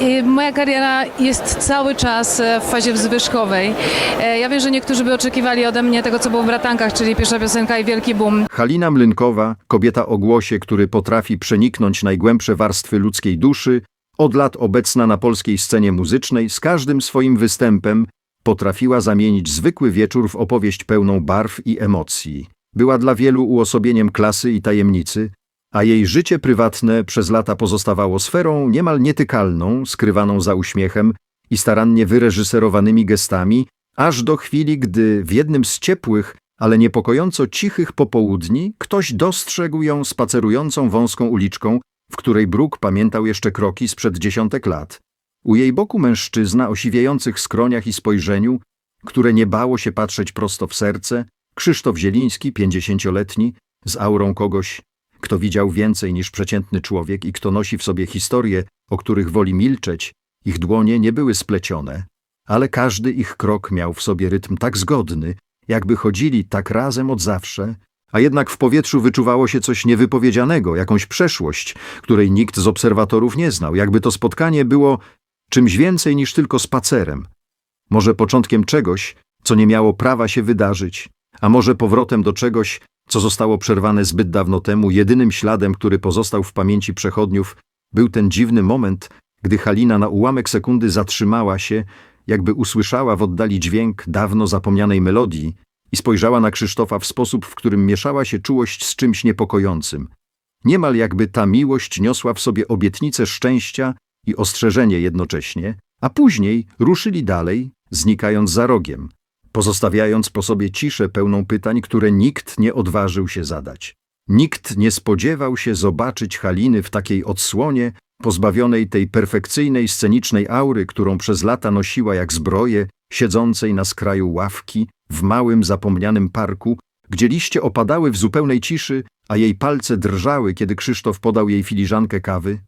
y, moja kariera jest cały czas e, w fazie wzwyżkowej. E, Ja wiem, że niektórzy by oczekiwali ode mnie tego, co było w Bratankach, czyli pierwsza piosenka i wielki boom. Halina Mlynkowa, kobieta o głosie, który potrafi przeniknąć najgłębsze warstwy ludzkiej duszy, od lat obecna na polskiej scenie muzycznej, z każdym swoim występem potrafiła zamienić zwykły wieczór w opowieść pełną barw i emocji. Była dla wielu uosobieniem klasy i tajemnicy, a jej życie prywatne przez lata pozostawało sferą niemal nietykalną, skrywaną za uśmiechem i starannie wyreżyserowanymi gestami, aż do chwili, gdy w jednym z ciepłych, ale niepokojąco cichych popołudni ktoś dostrzegł ją spacerującą wąską uliczką, w której Bruk pamiętał jeszcze kroki sprzed dziesiątek lat. U jej boku mężczyzna o siwiejących skroniach i spojrzeniu, które nie bało się patrzeć prosto w serce, Krzysztof Zieliński, pięćdziesięcioletni, z aurą kogoś, kto widział więcej niż przeciętny człowiek i kto nosi w sobie historie, o których woli milczeć, ich dłonie nie były splecione, ale każdy ich krok miał w sobie rytm tak zgodny, jakby chodzili tak razem od zawsze, a jednak w powietrzu wyczuwało się coś niewypowiedzianego, jakąś przeszłość, której nikt z obserwatorów nie znał, jakby to spotkanie było czymś więcej niż tylko spacerem. Może początkiem czegoś, co nie miało prawa się wydarzyć, a może powrotem do czegoś, co zostało przerwane zbyt dawno temu, jedynym śladem, który pozostał w pamięci przechodniów, był ten dziwny moment, gdy Halina na ułamek sekundy zatrzymała się, jakby usłyszała w oddali dźwięk dawno zapomnianej melodii i spojrzała na Krzysztofa w sposób, w którym mieszała się czułość z czymś niepokojącym. Niemal jakby ta miłość niosła w sobie obietnicę szczęścia i ostrzeżenie jednocześnie, a później ruszyli dalej, znikając za rogiem, pozostawiając po sobie ciszę pełną pytań, które nikt nie odważył się zadać. Nikt nie spodziewał się zobaczyć Haliny w takiej odsłonie, pozbawionej tej perfekcyjnej scenicznej aury, którą przez lata nosiła jak zbroję, siedzącej na skraju ławki w małym zapomnianym parku, gdzie liście opadały w zupełnej ciszy, a jej palce drżały, kiedy Krzysztof podał jej filiżankę kawy.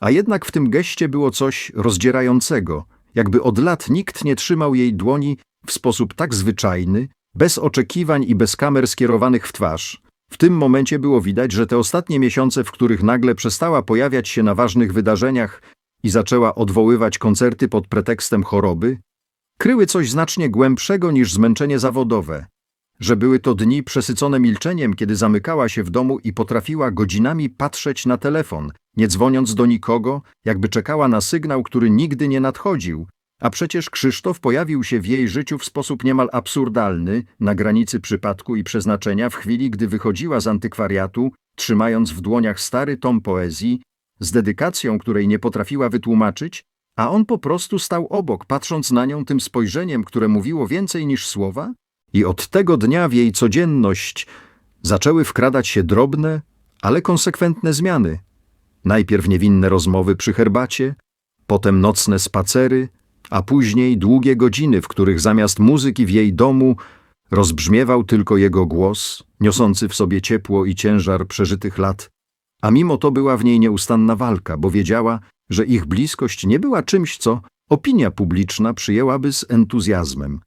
A jednak w tym geście było coś rozdzierającego, jakby od lat nikt nie trzymał jej dłoni w sposób tak zwyczajny, bez oczekiwań i bez kamer skierowanych w twarz. W tym momencie było widać, że te ostatnie miesiące, w których nagle przestała pojawiać się na ważnych wydarzeniach i zaczęła odwoływać koncerty pod pretekstem choroby, kryły coś znacznie głębszego niż zmęczenie zawodowe, że były to dni przesycone milczeniem, kiedy zamykała się w domu i potrafiła godzinami patrzeć na telefon, nie dzwoniąc do nikogo, jakby czekała na sygnał, który nigdy nie nadchodził, a przecież Krzysztof pojawił się w jej życiu w sposób niemal absurdalny, na granicy przypadku i przeznaczenia, w chwili, gdy wychodziła z antykwariatu, trzymając w dłoniach stary tom poezji, z dedykacją, której nie potrafiła wytłumaczyć, a on po prostu stał obok, patrząc na nią tym spojrzeniem, które mówiło więcej niż słowa? I od tego dnia w jej codzienność zaczęły wkradać się drobne, ale konsekwentne zmiany. Najpierw niewinne rozmowy przy herbacie, potem nocne spacery, a później długie godziny, w których zamiast muzyki w jej domu rozbrzmiewał tylko jego głos, niosący w sobie ciepło i ciężar przeżytych lat. A mimo to była w niej nieustanna walka, bo wiedziała, że ich bliskość nie była czymś, co opinia publiczna przyjęłaby z entuzjazmem.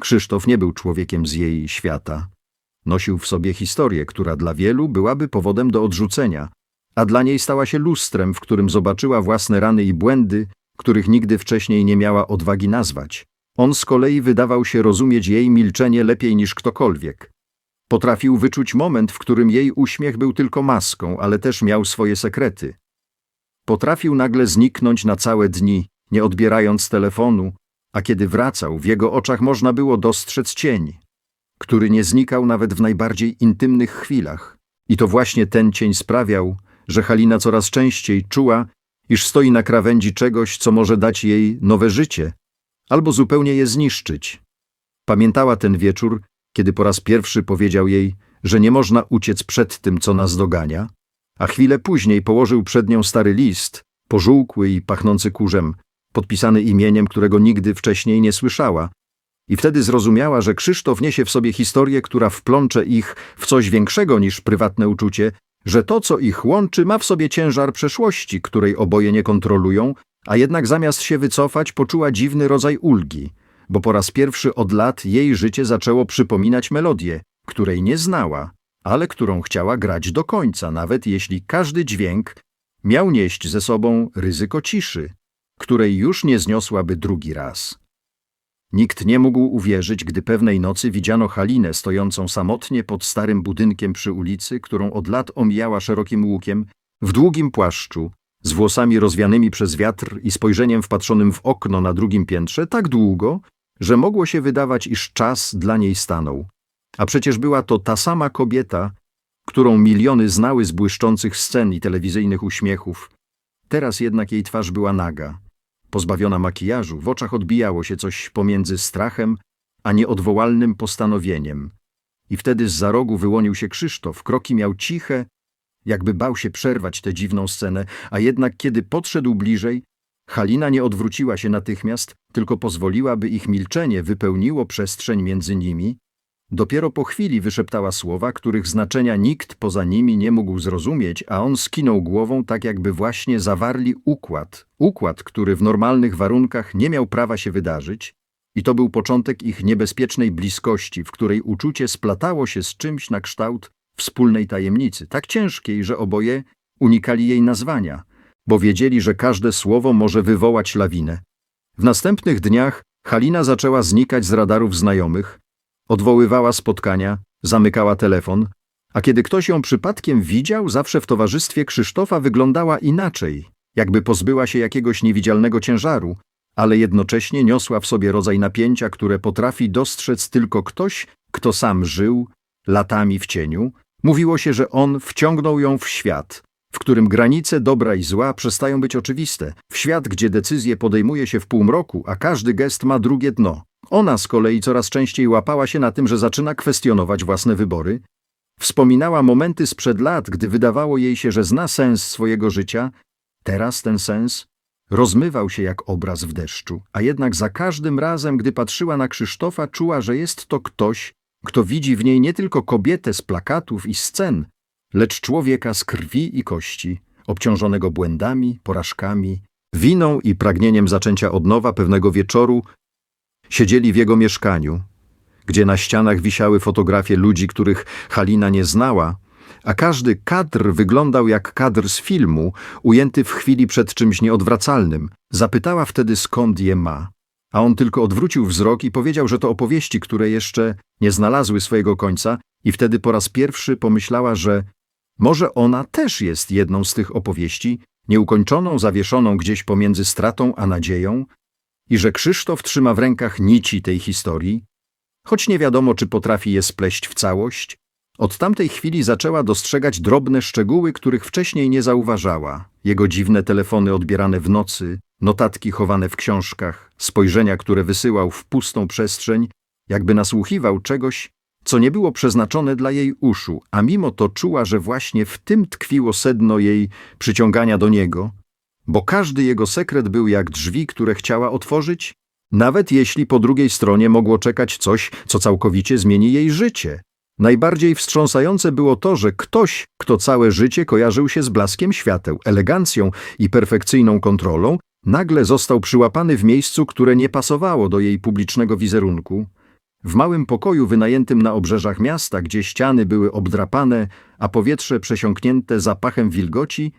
Krzysztof nie był człowiekiem z jej świata. Nosił w sobie historię, która dla wielu byłaby powodem do odrzucenia, a dla niej stała się lustrem, w którym zobaczyła własne rany i błędy, których nigdy wcześniej nie miała odwagi nazwać. On z kolei wydawał się rozumieć jej milczenie lepiej niż ktokolwiek. Potrafił wyczuć moment, w którym jej uśmiech był tylko maską, ale też miał swoje sekrety. Potrafił nagle zniknąć na całe dni, nie odbierając telefonu, a kiedy wracał, w jego oczach można było dostrzec cień, który nie znikał nawet w najbardziej intymnych chwilach. I to właśnie ten cień sprawiał, że Halina coraz częściej czuła, iż stoi na krawędzi czegoś, co może dać jej nowe życie, albo zupełnie je zniszczyć. Pamiętała ten wieczór, kiedy po raz pierwszy powiedział jej, że nie można uciec przed tym, co nas dogania, a chwilę później położył przed nią stary list, pożółkły i pachnący kurzem, podpisany imieniem, którego nigdy wcześniej nie słyszała. I wtedy zrozumiała, że Krzysztof niesie w sobie historię, która wplącze ich w coś większego niż prywatne uczucie, że to, co ich łączy, ma w sobie ciężar przeszłości, której oboje nie kontrolują, a jednak zamiast się wycofać, poczuła dziwny rodzaj ulgi, bo po raz pierwszy od lat jej życie zaczęło przypominać melodię, której nie znała, ale którą chciała grać do końca, nawet jeśli każdy dźwięk miał nieść ze sobą ryzyko ciszy. której już nie zniosłaby drugi raz. Nikt nie mógł uwierzyć, gdy pewnej nocy widziano Halinę stojącą samotnie pod starym budynkiem przy ulicy, którą od lat omijała szerokim łukiem, w długim płaszczu, z włosami rozwianymi przez wiatr i spojrzeniem wpatrzonym w okno na drugim piętrze tak długo, że mogło się wydawać, iż czas dla niej stanął. A przecież była to ta sama kobieta, którą miliony znały z błyszczących scen i telewizyjnych uśmiechów. Teraz jednak jej twarz była naga. Pozbawiona makijażu, w oczach odbijało się coś pomiędzy strachem a nieodwołalnym postanowieniem. I wtedy z za rogu wyłonił się Krzysztof. Kroki miał ciche, jakby bał się przerwać tę dziwną scenę, a jednak kiedy podszedł bliżej, Halina nie odwróciła się natychmiast, tylko pozwoliła, by ich milczenie wypełniło przestrzeń między nimi. Dopiero po chwili wyszeptała słowa, których znaczenia nikt poza nimi nie mógł zrozumieć, a on skinął głową, tak jakby właśnie zawarli układ. Układ, który w normalnych warunkach nie miał prawa się wydarzyć, i to był początek ich niebezpiecznej bliskości, w której uczucie splatało się z czymś na kształt wspólnej tajemnicy, tak ciężkiej, że oboje unikali jej nazwania, bo wiedzieli, że każde słowo może wywołać lawinę. W następnych dniach Halina zaczęła znikać z radarów znajomych, odwoływała spotkania, zamykała telefon, a kiedy ktoś ją przypadkiem widział, zawsze w towarzystwie Krzysztofa wyglądała inaczej, jakby pozbyła się jakiegoś niewidzialnego ciężaru, ale jednocześnie niosła w sobie rodzaj napięcia, które potrafi dostrzec tylko ktoś, kto sam żył latami w cieniu. Mówiło się, że on wciągnął ją w świat, w którym granice dobra i zła przestają być oczywiste, w świat, gdzie decyzje podejmuje się w półmroku, a każdy gest ma drugie dno. Ona z kolei coraz częściej łapała się na tym, że zaczyna kwestionować własne wybory. Wspominała momenty sprzed lat, gdy wydawało jej się, że zna sens swojego życia. Teraz ten sens rozmywał się jak obraz w deszczu, a jednak za każdym razem, gdy patrzyła na Krzysztofa, czuła, że jest to ktoś, kto widzi w niej nie tylko kobietę z plakatów i scen, lecz człowieka z krwi i kości, obciążonego błędami, porażkami, winą i pragnieniem zaczęcia od nowa pewnego wieczoru, siedzieli w jego mieszkaniu, gdzie na ścianach wisiały fotografie ludzi, których Halina nie znała, a każdy kadr wyglądał jak kadr z filmu, ujęty w chwili przed czymś nieodwracalnym. Zapytała wtedy, skąd je ma. A on tylko odwrócił wzrok i powiedział, że to opowieści, które jeszcze nie znalazły swojego końca, i wtedy po raz pierwszy pomyślała, że może ona też jest jedną z tych opowieści, nieukończoną, zawieszoną gdzieś pomiędzy stratą a nadzieją, i że Krzysztof trzyma w rękach nici tej historii, choć nie wiadomo, czy potrafi je spleść w całość. Od tamtej chwili zaczęła dostrzegać drobne szczegóły, których wcześniej nie zauważała. Jego dziwne telefony odbierane w nocy, notatki chowane w książkach, spojrzenia, które wysyłał w pustą przestrzeń, jakby nasłuchiwał czegoś, co nie było przeznaczone dla jej uszu, a mimo to czuła, że właśnie w tym tkwiło sedno jej przyciągania do niego, bo każdy jego sekret był jak drzwi, które chciała otworzyć, nawet jeśli po drugiej stronie mogło czekać coś, co całkowicie zmieni jej życie. Najbardziej wstrząsające było to, że ktoś, kto całe życie kojarzył się z blaskiem świateł, elegancją i perfekcyjną kontrolą, nagle został przyłapany w miejscu, które nie pasowało do jej publicznego wizerunku. W małym pokoju wynajętym na obrzeżach miasta, gdzie ściany były obdrapane, a powietrze przesiąknięte zapachem wilgoci,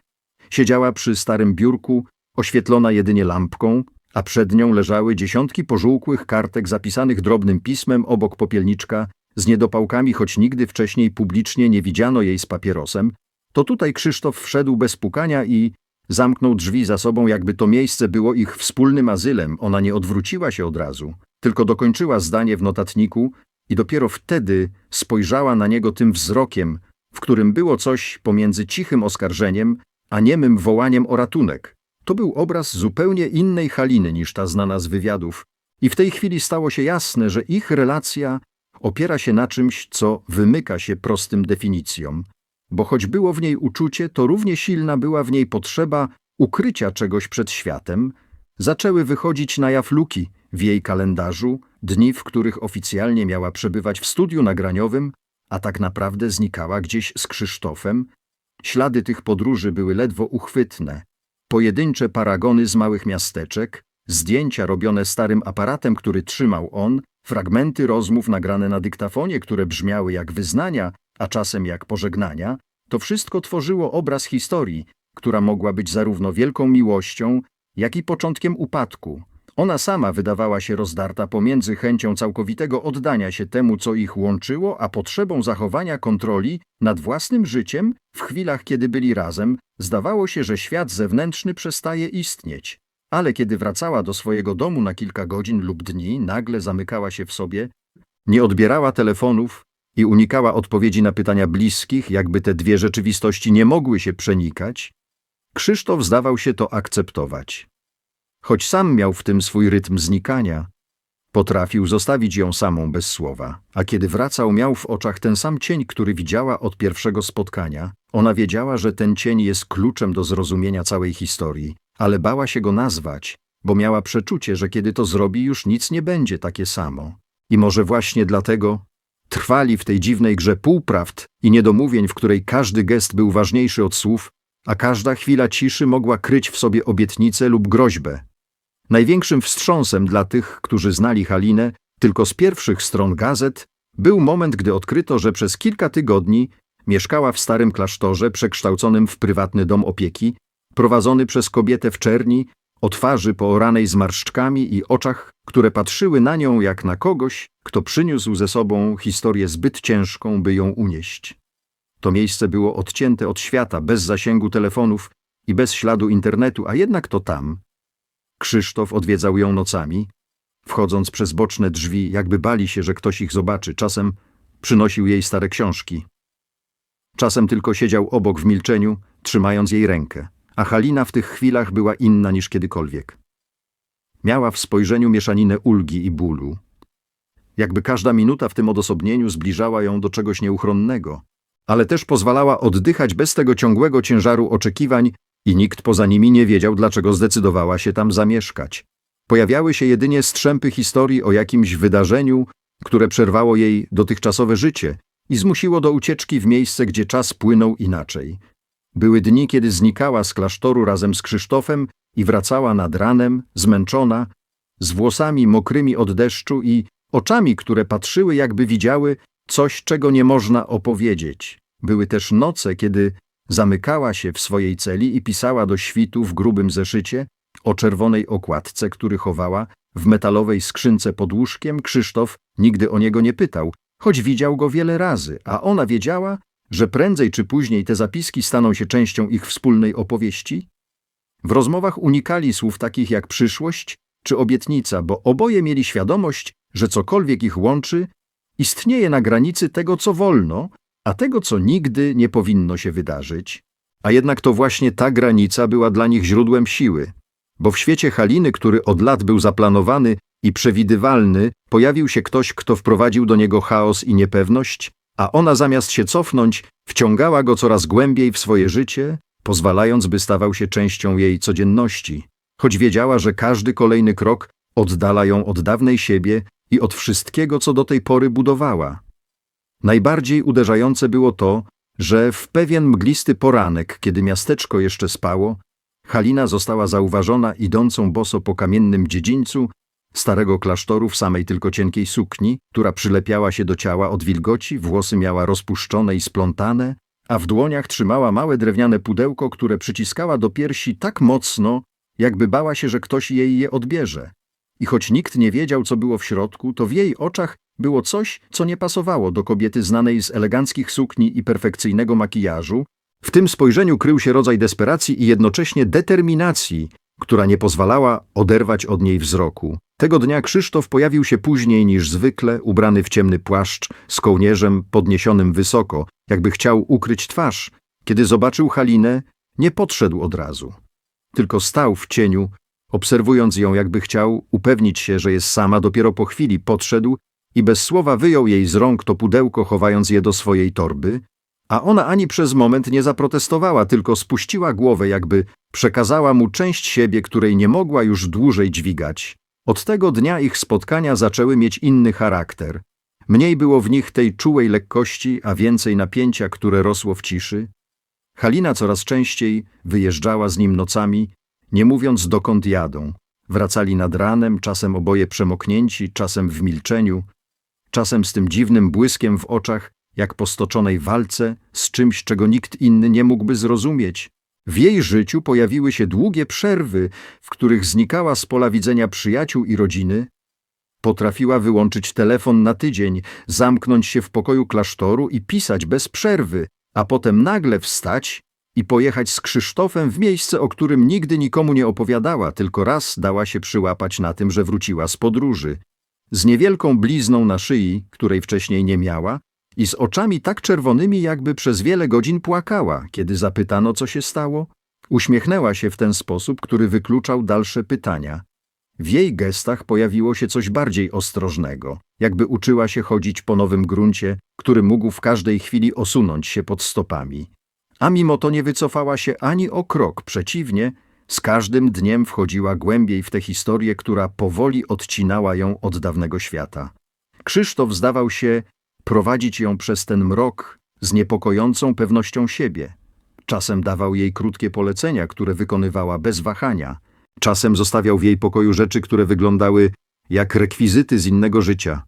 siedziała przy starym biurku, oświetlona jedynie lampką, a przed nią leżały dziesiątki pożółkłych kartek zapisanych drobnym pismem obok popielniczka z niedopałkami, choć nigdy wcześniej publicznie nie widziano jej z papierosem, to tutaj Krzysztof wszedł bez pukania i zamknął drzwi za sobą, jakby to miejsce było ich wspólnym azylem. Ona nie odwróciła się od razu, tylko dokończyła zdanie w notatniku i dopiero wtedy spojrzała na niego tym wzrokiem, w którym było coś pomiędzy cichym oskarżeniem a niemym wołaniem o ratunek. To był obraz zupełnie innej Haliny niż ta znana z wywiadów i w tej chwili stało się jasne, że ich relacja opiera się na czymś, co wymyka się prostym definicjom. Bo choć było w niej uczucie, to równie silna była w niej potrzeba ukrycia czegoś przed światem. Zaczęły wychodzić na jaw luki w jej kalendarzu, dni, w których oficjalnie miała przebywać w studiu nagraniowym, a tak naprawdę znikała gdzieś z Krzysztofem. Ślady tych podróży były ledwo uchwytne. Pojedyncze paragony z małych miasteczek, zdjęcia robione starym aparatem, który trzymał on, fragmenty rozmów nagrane na dyktafonie, które brzmiały jak wyznania, a czasem jak pożegnania, to wszystko tworzyło obraz historii, która mogła być zarówno wielką miłością, jak i początkiem upadku. Ona sama wydawała się rozdarta pomiędzy chęcią całkowitego oddania się temu, co ich łączyło, a potrzebą zachowania kontroli nad własnym życiem w chwilach, kiedy byli razem. Zdawało się, że świat zewnętrzny przestaje istnieć. Ale kiedy wracała do swojego domu na kilka godzin lub dni, nagle zamykała się w sobie, nie odbierała telefonów i unikała odpowiedzi na pytania bliskich, jakby te dwie rzeczywistości nie mogły się przenikać. Krzysztof zdawał się to akceptować. Choć sam miał w tym swój rytm znikania, potrafił zostawić ją samą bez słowa, a kiedy wracał, miał w oczach ten sam cień, który widziała od pierwszego spotkania. Ona wiedziała, że ten cień jest kluczem do zrozumienia całej historii, ale bała się go nazwać, bo miała przeczucie, że kiedy to zrobi, już nic nie będzie takie samo. I może właśnie dlatego trwali w tej dziwnej grze półprawd i niedomówień, w której każdy gest był ważniejszy od słów, a każda chwila ciszy mogła kryć w sobie obietnicę lub groźbę. Największym wstrząsem dla tych, którzy znali Halinę tylko z pierwszych stron gazet, był moment, gdy odkryto, że przez kilka tygodni mieszkała w starym klasztorze przekształconym w prywatny dom opieki, prowadzony przez kobietę w czerni, o twarzy pooranej zmarszczkami i oczach, które patrzyły na nią jak na kogoś, kto przyniósł ze sobą historię zbyt ciężką, by ją unieść. To miejsce było odcięte od świata, bez zasięgu telefonów i bez śladu internetu, a jednak to tam. Krzysztof odwiedzał ją nocami, wchodząc przez boczne drzwi, jakby bali się, że ktoś ich zobaczy. Czasem przynosił jej stare książki. Czasem tylko siedział obok w milczeniu, trzymając jej rękę, a Halina w tych chwilach była inna niż kiedykolwiek. Miała w spojrzeniu mieszaninę ulgi i bólu. Jakby każda minuta w tym odosobnieniu zbliżała ją do czegoś nieuchronnego, ale też pozwalała oddychać bez tego ciągłego ciężaru oczekiwań i nikt poza nimi nie wiedział, dlaczego zdecydowała się tam zamieszkać. Pojawiały się jedynie strzępy historii o jakimś wydarzeniu, które przerwało jej dotychczasowe życie i zmusiło do ucieczki w miejsce, gdzie czas płynął inaczej. Były dni, kiedy znikała z klasztoru razem z Krzysztofem i wracała nad ranem, zmęczona, z włosami mokrymi od deszczu i oczami, które patrzyły, jakby widziały coś, czego nie można opowiedzieć. Były też noce, kiedy zamykała się w swojej celi i pisała do świtu w grubym zeszycie o czerwonej okładce, który chowała w metalowej skrzynce pod łóżkiem. Krzysztof nigdy o niego nie pytał, choć widział go wiele razy, a ona wiedziała, że prędzej czy później te zapiski staną się częścią ich wspólnej opowieści? W rozmowach unikali słów takich jak przyszłość czy obietnica, bo oboje mieli świadomość, że cokolwiek ich łączy, istnieje na granicy tego, co wolno, a tego, co nigdy nie powinno się wydarzyć. A jednak to właśnie ta granica była dla nich źródłem siły, bo w świecie Haliny, który od lat był zaplanowany i przewidywalny, pojawił się ktoś, kto wprowadził do niego chaos i niepewność, a ona zamiast się cofnąć, wciągała go coraz głębiej w swoje życie, pozwalając, by stawał się częścią jej codzienności, choć wiedziała, że każdy kolejny krok oddala ją od dawnej siebie i od wszystkiego, co do tej pory budowała. Najbardziej uderzające było to, że w pewien mglisty poranek, kiedy miasteczko jeszcze spało, Halina została zauważona idącą boso po kamiennym dziedzińcu starego klasztoru w samej tylko cienkiej sukni, która przylepiała się do ciała od wilgoci, włosy miała rozpuszczone i splątane, a w dłoniach trzymała małe drewniane pudełko, które przyciskała do piersi tak mocno, jakby bała się, że ktoś jej je odbierze. I choć nikt nie wiedział, co było w środku, to w jej oczach było coś, co nie pasowało do kobiety znanej z eleganckich sukni i perfekcyjnego makijażu. W tym spojrzeniu krył się rodzaj desperacji i jednocześnie determinacji, która nie pozwalała oderwać od niej wzroku. Tego dnia Krzysztof pojawił się później niż zwykle, ubrany w ciemny płaszcz, z kołnierzem podniesionym wysoko, jakby chciał ukryć twarz. Kiedy zobaczył Halinę, nie podszedł od razu. Tylko stał w cieniu, obserwując ją, jakby chciał upewnić się, że jest sama, dopiero po chwili podszedł i bez słowa wyjął jej z rąk to pudełko, chowając je do swojej torby, a ona ani przez moment nie zaprotestowała, tylko spuściła głowę, jakby przekazała mu część siebie, której nie mogła już dłużej dźwigać. Od tego dnia ich spotkania zaczęły mieć inny charakter. Mniej było w nich tej czułej lekkości, a więcej napięcia, które rosło w ciszy. Halina coraz częściej wyjeżdżała z nim nocami, nie mówiąc dokąd jadą. Wracali nad ranem, czasem oboje przemoknięci, czasem w milczeniu, czasem z tym dziwnym błyskiem w oczach, jak po stoczonej walce z czymś, czego nikt inny nie mógłby zrozumieć. W jej życiu pojawiły się długie przerwy, w których znikała z pola widzenia przyjaciół i rodziny. Potrafiła wyłączyć telefon na tydzień, zamknąć się w pokoju klasztoru i pisać bez przerwy, a potem nagle wstać i pojechać z Krzysztofem w miejsce, o którym nigdy nikomu nie opowiadała, tylko raz dała się przyłapać na tym, że wróciła z podróży. Z niewielką blizną na szyi, której wcześniej nie miała, i z oczami tak czerwonymi, jakby przez wiele godzin płakała, kiedy zapytano, co się stało. Uśmiechnęła się w ten sposób, który wykluczał dalsze pytania. W jej gestach pojawiło się coś bardziej ostrożnego, jakby uczyła się chodzić po nowym gruncie, który mógł w każdej chwili osunąć się pod stopami. A mimo to nie wycofała się ani o krok, przeciwnie, z każdym dniem wchodziła głębiej w tę historię, która powoli odcinała ją od dawnego świata. Krzysztof zdawał się prowadzić ją przez ten mrok z niepokojącą pewnością siebie. Czasem dawał jej krótkie polecenia, które wykonywała bez wahania. Czasem zostawiał w jej pokoju rzeczy, które wyglądały jak rekwizyty z innego życia.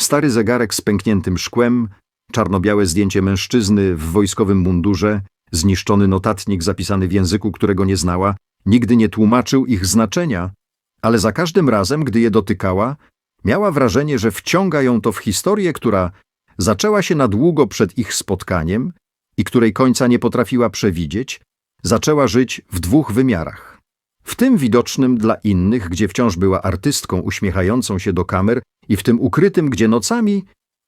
Stary zegarek z pękniętym szkłem, czarno-białe zdjęcie mężczyzny w wojskowym mundurze, zniszczony notatnik zapisany w języku, którego nie znała, nigdy nie tłumaczył ich znaczenia, ale za każdym razem, gdy je dotykała, miała wrażenie, że wciąga ją to w historię, która zaczęła się na długo przed ich spotkaniem i której końca nie potrafiła przewidzieć, zaczęła żyć w dwóch wymiarach. W tym widocznym dla innych, gdzie wciąż była artystką uśmiechającą się do kamer i w tym ukrytym, gdzie nocami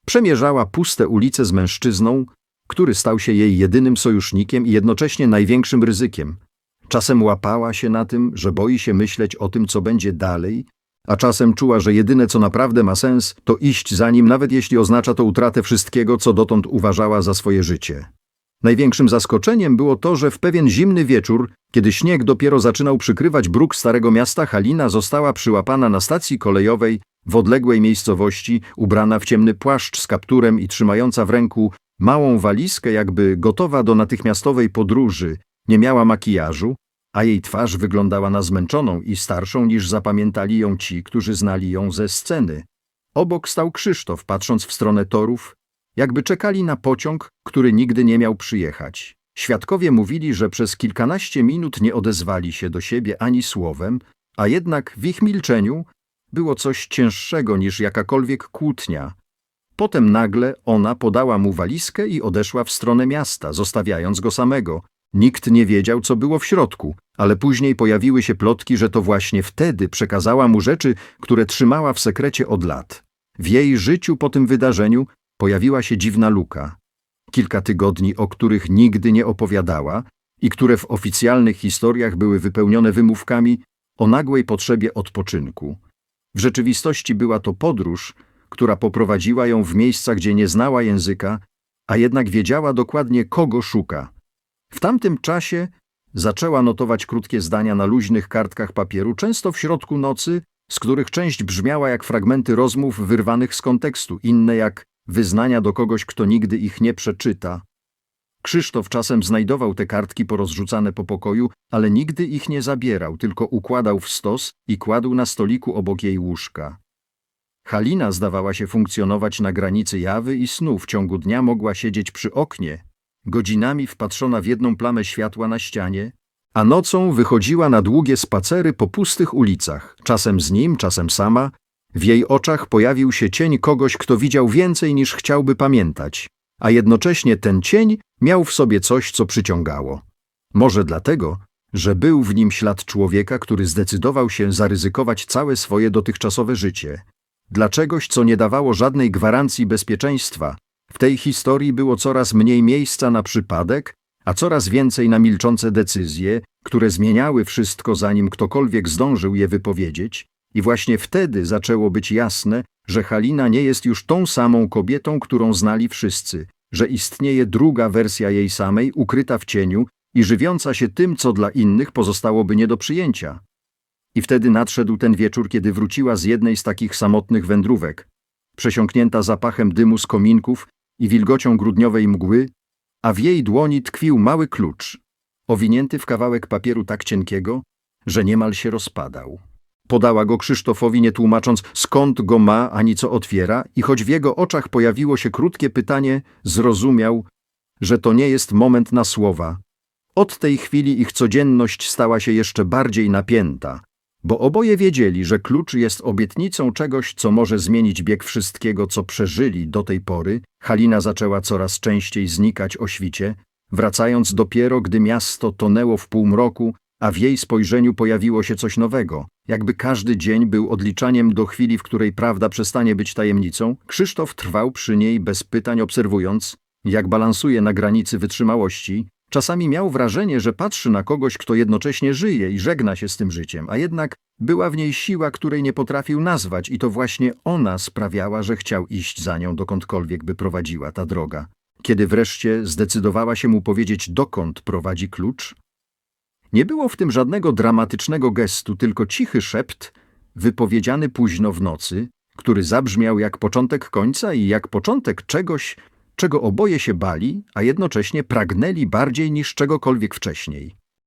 przemierzała puste ulice z mężczyzną, który stał się jej jedynym sojusznikiem i jednocześnie największym ryzykiem. Czasem łapała się na tym, że boi się myśleć o tym, co będzie dalej, a czasem czuła, że jedyne, co naprawdę ma sens, to iść za nim, nawet jeśli oznacza to utratę wszystkiego, co dotąd uważała za swoje życie. Największym zaskoczeniem było to, że w pewien zimny wieczór, kiedy śnieg dopiero zaczynał przykrywać bruk Starego Miasta, Halina została przyłapana na stacji kolejowej w odległej miejscowości, ubrana w ciemny płaszcz z kapturem i trzymająca w ręku małą walizkę, jakby gotowa do natychmiastowej podróży. Nie miała makijażu, a jej twarz wyglądała na zmęczoną i starszą niż zapamiętali ją ci, którzy znali ją ze sceny. Obok stał Krzysztof, patrząc w stronę torów, jakby czekali na pociąg, który nigdy nie miał przyjechać. Świadkowie mówili, że przez kilkanaście minut nie odezwali się do siebie ani słowem, a jednak w ich milczeniu było coś cięższego niż jakakolwiek kłótnia. Potem nagle ona podała mu walizkę i odeszła w stronę miasta, zostawiając go samego. Nikt nie wiedział, co było w środku, ale później pojawiły się plotki, że to właśnie wtedy przekazała mu rzeczy, które trzymała w sekrecie od lat. W jej życiu po tym wydarzeniu pojawiła się dziwna luka. Kilka tygodni, o których nigdy nie opowiadała i które w oficjalnych historiach były wypełnione wymówkami o nagłej potrzebie odpoczynku. W rzeczywistości była to podróż, która poprowadziła ją w miejsca, gdzie nie znała języka, a jednak wiedziała dokładnie, kogo szuka. W tamtym czasie zaczęła notować krótkie zdania na luźnych kartkach papieru, często w środku nocy, z których część brzmiała jak fragmenty rozmów wyrwanych z kontekstu, inne jak wyznania do kogoś, kto nigdy ich nie przeczyta. Krzysztof czasem znajdował te kartki porozrzucane po pokoju, ale nigdy ich nie zabierał, tylko układał w stos i kładł na stoliku obok jej łóżka. Halina zdawała się funkcjonować na granicy jawy i snu. W ciągu dnia mogła siedzieć przy oknie, godzinami wpatrzona w jedną plamę światła na ścianie, a nocą wychodziła na długie spacery po pustych ulicach, czasem z nim, czasem sama. W jej oczach pojawił się cień kogoś, kto widział więcej niż chciałby pamiętać, a jednocześnie ten cień miał w sobie coś, co przyciągało. Może dlatego, że był w nim ślad człowieka, który zdecydował się zaryzykować całe swoje dotychczasowe życie. Dla czegoś, co nie dawało żadnej gwarancji bezpieczeństwa. W tej historii było coraz mniej miejsca na przypadek, a coraz więcej na milczące decyzje, które zmieniały wszystko, zanim ktokolwiek zdążył je wypowiedzieć, i właśnie wtedy zaczęło być jasne, że Halina nie jest już tą samą kobietą, którą znali wszyscy, że istnieje druga wersja jej samej, ukryta w cieniu i żywiąca się tym, co dla innych pozostałoby nie do przyjęcia. I wtedy nadszedł ten wieczór, kiedy wróciła z jednej z takich samotnych wędrówek, przesiąknięta zapachem dymu z kominków i wilgocią grudniowej mgły, a w jej dłoni tkwił mały klucz, owinięty w kawałek papieru tak cienkiego, że niemal się rozpadał. Podała go Krzysztofowi, nie tłumacząc skąd go ma ani co otwiera, i choć w jego oczach pojawiło się krótkie pytanie, zrozumiał, że to nie jest moment na słowa. Od tej chwili ich codzienność stała się jeszcze bardziej napięta, bo oboje wiedzieli, że klucz jest obietnicą czegoś, co może zmienić bieg wszystkiego, co przeżyli do tej pory. Halina zaczęła coraz częściej znikać o świcie, wracając dopiero, gdy miasto tonęło w półmroku, a w jej spojrzeniu pojawiło się coś nowego. Jakby każdy dzień był odliczaniem do chwili, w której prawda przestanie być tajemnicą, Krzysztof trwał przy niej bez pytań, obserwując, jak balansuje na granicy wytrzymałości. Czasami miał wrażenie, że patrzy na kogoś, kto jednocześnie żyje i żegna się z tym życiem, a jednak była w niej siła, której nie potrafił nazwać i to właśnie ona sprawiała, że chciał iść za nią dokądkolwiek by prowadziła ta droga. Kiedy wreszcie zdecydowała się mu powiedzieć, dokąd prowadzi klucz, nie było w tym żadnego dramatycznego gestu, tylko cichy szept, wypowiedziany późno w nocy, który zabrzmiał jak początek końca i jak początek czegoś, czego oboje się bali, a jednocześnie pragnęli bardziej niż czegokolwiek wcześniej.